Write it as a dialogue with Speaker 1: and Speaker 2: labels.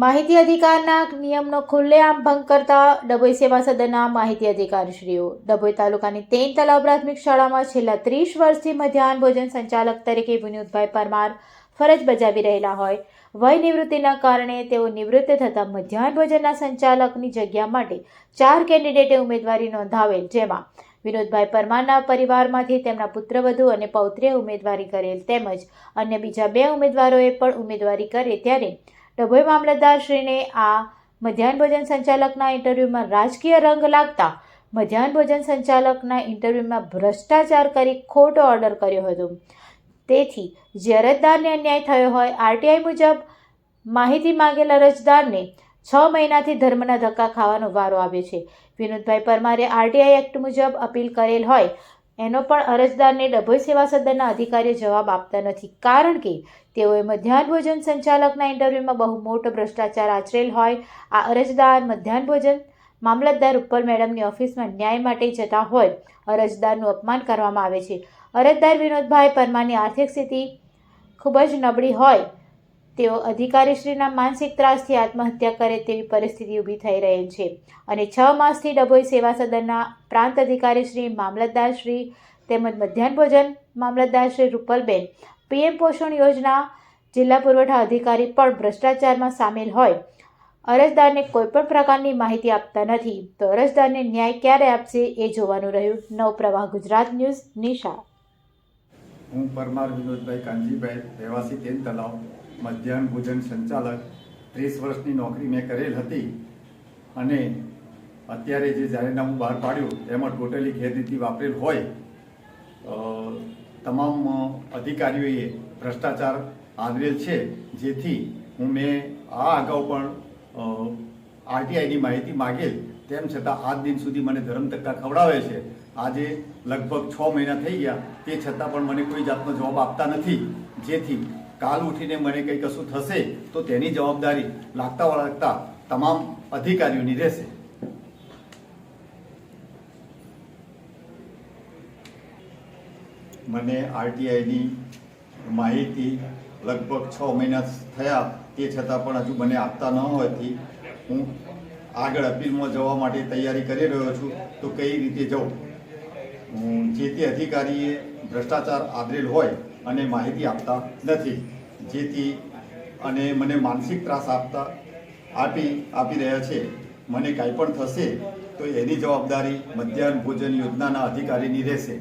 Speaker 1: માહિતી અધિકારના નિયમનો ખુલ્લેઆમ ભંગ કરતા ડભોઈ સેવા સદનના માહિતી અધિકારીશ્રીઓ. ડભોઈ તાલુકાની તેન તલાવ પ્રાથમિક શાળામાં છેલ્લા ત્રીસ વર્ષથી મધ્યાહન ભોજન સંચાલક તરીકે વિનોદભાઈ પરમાર ફરજ બજાવી રહેલા હોય. વય નિવૃત્તિના કારણે તેઓ નિવૃત્ત થતાં મધ્યાહન ભોજનના સંચાલકની જગ્યા માટે ચાર કેન્ડિડેટે ઉમેદવારી નોંધાવેલ, જેમાં વિનોદભાઈ પરમારના પરિવારમાંથી તેમના પુત્રવધુ અને પૌત્રે ઉમેદવારી કરેલ તેમજ અન્ય બીજા બે ઉમેદવારોએ પણ ઉમેદવારી કરે ત્યારે ડભોઈ મામલતદારશ્રીને આ મધ્યાહન ભોજન સંચાલકના ઇન્ટરવ્યૂમાં રાજકીય રંગ લાગતા મધ્યાહન ભોજન સંચાલકના ઇન્ટરવ્યૂમાં ભ્રષ્ટાચાર કરી ખોટો ઓર્ડર કર્યો હતો. તેથી જે અરજદારને અન્યાય થયો હોય, આરટીઆઈ મુજબ માહિતી માંગેલ અરજદારને છ મહિનાથી ધર્મના ધક્કા ખાવાનો વારો આવ્યો છે. વિનોદભાઈ પરમારે આરટીઆઈ એક્ટ મુજબ અપીલ કરેલ હોય એનો પણ અરજદારને ડભોઈ સેવા સદનના અધિકારીઓ જવાબ આપતા નથી. કારણ કે તેઓએ મધ્યાહન ભોજન સંચાલકના ઇન્ટરવ્યૂમાં બહુ મોટો ભ્રષ્ટાચાર આચરેલ હોય, આ અરજદાર મધ્યાહન ભોજન મામલતદાર ઉપર મેડમની ઓફિસમાં ન્યાય માટે જતા હોય, અરજદારનું અપમાન કરવામાં આવે છે. અરજદાર વિનોદભાઈ પરમારની આર્થિક સ્થિતિ ખૂબ જ નબળી હોય તેઓ અધિકારીશ્રીના માનસિક ત્રાસથી આત્મહત્યા કરે તેવી પરિસ્થિતિ ઊભી થઈ રહેલ છે અને છ માસથી ડભોઈ સેવા સદનના પ્રાંત અધિકારીશ્રી મામલતદારશ્રી તેમજ મધ્યાહન ભોજન મામલતદારશ્રી રૂપલબેન, પીએમ પોષણ યોજના જિલ્લા પુરવઠા અધિકારી પણ ભ્રષ્ટાચારમાં સામેલ હોય. અરજદારને કોઈપણ પ્રકારની માહિતી આપતા નથી. તો અરજદારને ન્યાય ક્યારે આપશે એ જોવાનું રહ્યું. નવ પ્રવાહ ગુજરાત ન્યૂઝ નિશા
Speaker 2: હું પરમાર વિનોદભાઈ કાનજીભાઈ, રહેવાસી તેન તલાવ મધ્યાહન ભોજન સંચાલક, ત્રીસ વર્ષની નોકરી મેં કરેલ હતી અને અત્યારે જે જાહેરનામું બહાર પાડ્યું એમાં ટોટલી ગેરરીતિ વાપરેલ હોય તમામ અધિકારીઓએ ભ્રષ્ટાચાર આદરેલ છે, જેથી હું મેં આ અગાઉ પણ આરટીઆઈની માહિતી માગેલ, તેમ છતાં આજ દિન સુધી મને ધરમ ધક્કા ખવડાવે છે. આજે લગભગ છ મહિના થઈ ગયા, તે છતાં પણ મને કોઈ જાતનો જવાબ આપતા નથી. જેથી કાલ ઉઠીને મને કંઈ કશું થશે, તો તેની જવાબદારી લાગતા વળગતા તમામ અધિકારીઓની રહેશે. મને આરટીઆઈની માહિતી લગભગ છ મહિના થયા, તે છતાં પણ હજુ મને આપતા ન હોવાથી હું આગળ અપીલમાં જવા માટે તૈયારી કરી રહ્યો છું, તો કઈ રીતે જવું? જે તે અધિકારીએ ભ્રષ્ટાચાર આદરેલ હોય અને માહિતી આપતા નથી, જેથી અને મને માનસિક ત્રાસ આપતા આપી આપી રહ્યા છે. મને કાંઈ પણ થશે, તો એની જવાબદારી મધ્યાહન ભોજન યોજનાના અધિકારીની રહેશે.